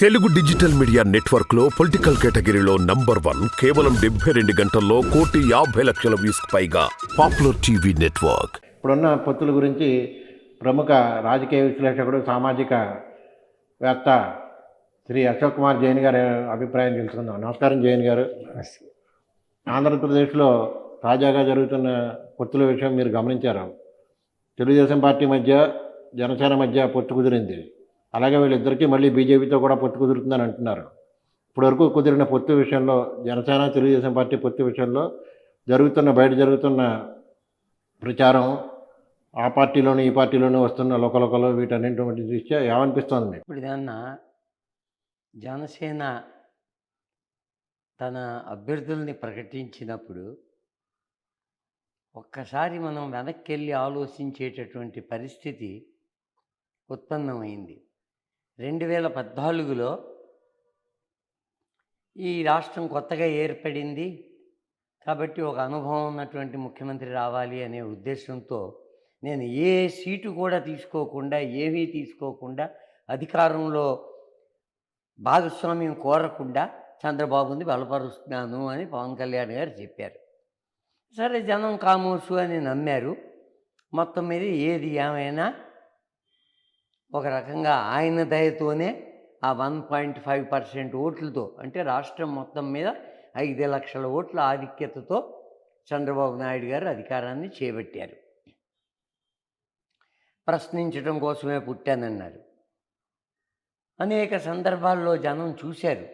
Telugu digital media నెట్వర్క్లో political కేటగిరీలో number one కేవలం డెబ్బై రెండు గంటల్లో కోటి యాభై లక్షల వ్యూస్ పైగా పాపులర్ టీవీ నెట్వర్క్. ఇప్పుడున్న పొత్తుల గురించి ప్రముఖ రాజకీయ విశ్లేషకుడు సామాజిక వేత్త శ్రీ అశోక్ కుమార్ జైన్ గారి అభిప్రాయం తెలుసుకుందాం. నమస్కారం జైన్ గారు. ఆంధ్రప్రదేశ్లో తాజాగా జరుగుతున్న పొత్తుల విషయం మీరు గమనించారు? తెలుగుదేశం పార్టీ మధ్య జనసేన మధ్య పొత్తు కుదిరింది. అలాగే వీళ్ళిద్దరికీ మళ్ళీ బీజేపీతో కూడా పొత్తు కుదురుతుందని అంటున్నారు. ఇప్పటివరకు కుదిరిన పొత్తు విషయంలో జనసేన తెలుగుదేశం పార్టీ పొత్తు విషయంలో జరుగుతున్న బయట జరుగుతున్న ప్రచారం ఆ పార్టీలోనూ ఈ పార్టీలోనూ వస్తున్న లోకలోకలు వీటన్నింటి దృష్ట్యా ఏమనిపిస్తుంది ఇప్పుడు ఏదన్నా జనసేన తన అభ్యర్థుల్ని ప్రకటించినప్పుడు ఒక్కసారి మనం వెనక్కి వెళ్ళి ఆలోచించేటటువంటి పరిస్థితి ఉత్పన్నమైంది. రెండు వేల పద్నాలుగులో ఈ రాష్ట్రం కొత్తగా ఏర్పడింది. కాబట్టి ఒక అనుభవం ఉన్నటువంటి ముఖ్యమంత్రి రావాలి అనే ఉద్దేశంతో నేను ఏ సీటు కూడా తీసుకోకుండా ఏమీ తీసుకోకుండా అధికారంలో భాగస్వామ్యం కోరకుండా చంద్రబాబుని బలపరుస్తున్నాను అని పవన్ కళ్యాణ్ గారు చెప్పారు. సరే జనం కామోసు అని నమ్మారు. మొత్తం మీద ఏది ఏమైనా ఒక రకంగా ఆయన దయతోనే ఆ వన్ పాయింట్ ఫైవ్ పర్సెంట్ ఓట్లతో అంటే రాష్ట్రం మొత్తం మీద ఐదు లక్షల ఓట్ల ఆధిక్యతతో చంద్రబాబు నాయుడు గారు అధికారాన్ని చేపట్టారు. ప్రశ్నించడం కోసమే పుట్టానన్నారు. అనేక సందర్భాల్లో జనం చూశారు.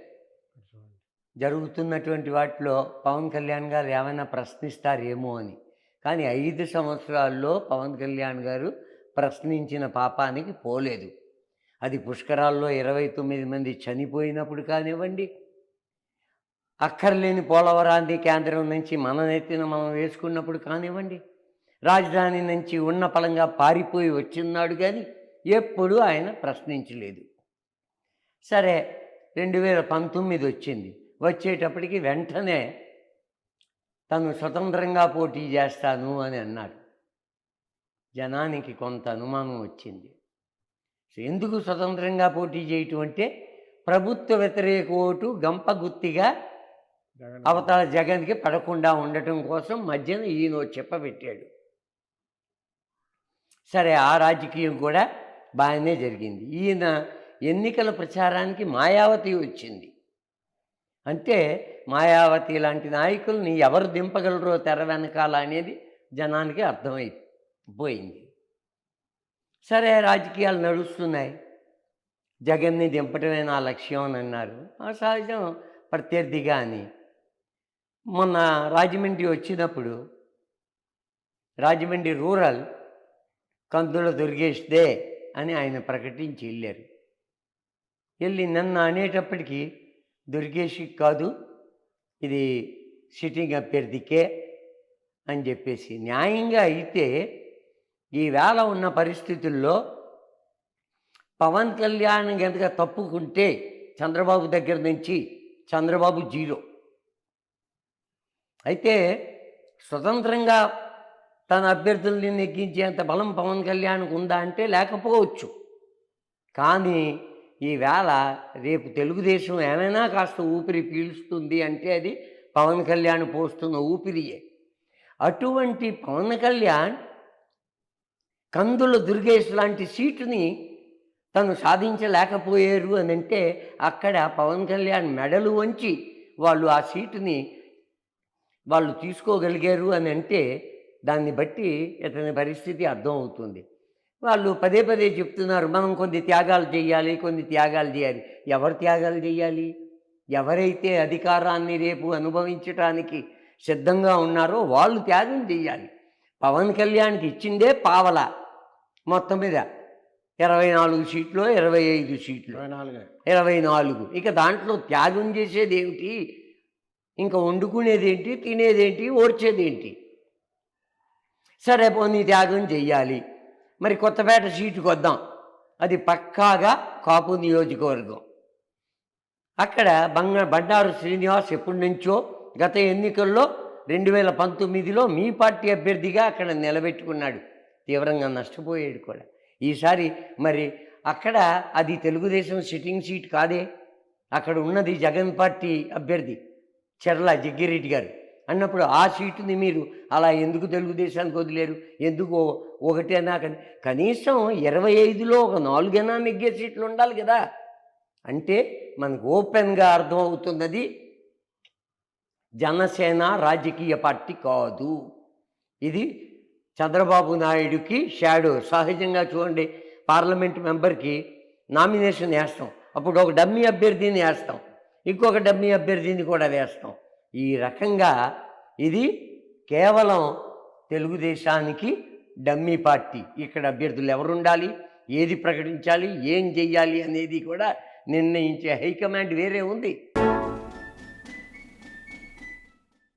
జరుగుతున్నటువంటి వాటిలో పవన్ కళ్యాణ్ గారు ఏమైనా ప్రశ్నిస్తారేమో అని. కానీ ఐదు సంవత్సరాల్లో పవన్ కళ్యాణ్ గారు ప్రశ్నించిన పాపానికి పోలేదు. అది పుష్కరాల్లో ఇరవై తొమ్మిది మంది చనిపోయినప్పుడు కానివ్వండి అక్కర్లేని పోలవరాన్ని కేంద్రం నుంచి మన నెత్తిన మనం వేసుకున్నప్పుడు కానివ్వండి రాజధాని నుంచి ఉన్న పలంగా పారిపోయి వచ్చిన్నాడు కానీ ఎప్పుడూ ఆయన ప్రశ్నించలేదు. సరే రెండు వేల పంతొమ్మిది వచ్చింది. వచ్చేటప్పటికి వెంటనే తను స్వతంత్రంగా పోటీ చేస్తాను అని అన్నాడు. జనానికి కొంత అనుమానం వచ్చింది. ఎందుకు స్వతంత్రంగా పోటీ చేయటం అంటే ప్రభుత్వ వ్యతిరేక ఓటు గంప గుత్తిగా అవతల జగన్కి పడకుండా ఉండటం కోసం మధ్యన ఈయన చెప్పబెట్టాడు సరే ఆ రాజకీయం కూడా బాగానే జరిగింది. ఈయన ఎన్నికల ప్రచారానికి మాయావతి వచ్చింది. అంటే మాయావతి లాంటి నాయకుల్ని ఎవరు దింపగలరో తెర వెనకాల అనేది జనానికి పోయింది. సరే రాజకీయాలు నడుస్తున్నాయి. జగన్ని దింపటమే నా లక్ష్యం అని అన్నారు. ఆ సహజం ప్రత్యర్థిగా అని. మొన్న రాజమండ్రి వచ్చినప్పుడు రాజమండ్రి రూరల్ కందుల దుర్గేష్దే అని ఆయన ప్రకటించి వెళ్ళారు. వెళ్ళి నన్ను అనేటప్పటికీ దుర్గేష్ కాదు ఇది సిట్టింగ్ అభ్యర్థికే అని చెప్పేసి న్యాయంగా అయితే ఈవేళ ఉన్న పరిస్థితుల్లో పవన్ కళ్యాణ్ కనుక తప్పుకుంటే చంద్రబాబు దగ్గర నుంచి చంద్రబాబు జీరో. అయితే స్వతంత్రంగా తన అభ్యర్థుల్ని నెగ్గించేంత బలం పవన్ కళ్యాణ్కు ఉందా అంటే లేకపోవచ్చు. కానీ ఈవేళ రేపు తెలుగుదేశం ఏమైనా కాస్త ఊపిరి పీలుస్తుంది అంటే అది పవన్ కళ్యాణ్ పోస్తున్న ఊపిరియే. అటువంటి పవన్ కళ్యాణ్ కందుల దుర్గేష్ లాంటి సీటుని తను సాధించలేకపోయారు అని అంటే అక్కడ పవన్ కళ్యాణ్ మెడలు వంచి వాళ్ళు ఆ సీటుని వాళ్ళు తీసుకోగలిగారు అని అంటే దాన్ని బట్టి ఇతని పరిస్థితి అర్థమవుతుంది వాళ్ళు పదే పదే చెప్తున్నారు మనం కొన్ని త్యాగాలు చేయాలి కొన్ని త్యాగాలు చేయాలి. ఎవరు త్యాగాలు చేయాలి? ఎవరైతే అధికారాన్ని రేపు అనుభవించటానికి సిద్ధంగా ఉన్నారో వాళ్ళు త్యాగం చేయాలి. పవన్ కళ్యాణ్కి ఇచ్చిందే పావల. మొత్తం మీద ఇరవై నాలుగు సీట్లు ఇరవై ఐదు సీట్లు. ఇరవై నాలుగే. ఇక దాంట్లో త్యాగం చేసేది ఏమిటి ఇంకా వండుకునేది ఏంటి తినేదేంటి? ఓర్చేదేంటి సరే పోనీ త్యాగం చెయ్యాలి. మరి కొత్తపేట సీటుకు వద్దాం. అది పక్కాగా కాపు నియోజకవర్గం. అక్కడ బంగ బండారు శ్రీనివాస్ ఎప్పటి నుంచో గత ఎన్నికల్లో రెండు వేల పంతొమ్మిదిలో మీ పార్టీ అభ్యర్థిగా అక్కడ నిలబెట్టుకున్నాడు. తీవ్రంగా నష్టపోయాడు కూడా. ఈసారి మరి అక్కడ అది తెలుగుదేశం సిట్టింగ్ సీట్ కాదే? అక్కడ ఉన్నది జగన్ పార్టీ అభ్యర్థి చెర్ల జగ్గిరెడ్డి గారు. అన్నప్పుడు ఆ సీటుని మీరు అలా ఎందుకు తెలుగుదేశానికి వదిలేరు? ఎందుకు ఒకటేనా కానీ కనీసం ఇరవై ఐదులో ఒక నాలుగైనా నెగ్గే సీట్లు ఉండాలి కదా. అంటే మనకు ఓపెన్గా అర్థమవుతున్నది జనసేన రాజకీయ పార్టీ కాదు. ఇది చంద్రబాబు నాయుడుకి షాడో. సహజంగా చూడండి పార్లమెంట్ మెంబర్కి నామినేషన్ వేస్తాం. అప్పుడు ఒక డమ్మీ అభ్యర్థిని వేస్తాం. ఇంకొక డమ్మీ అభ్యర్థిని కూడా వేస్తాం. ఈ రకంగా ఇది కేవలం తెలుగుదేశానికి డమ్మీ పార్టీ. ఇక్కడ అభ్యర్థులు ఎవరుండాలి? ఏది ప్రకటించాలి? ఏం చెయ్యాలి అనేది కూడా నిర్ణయించే హైకమాండ్ వేరే ఉంది.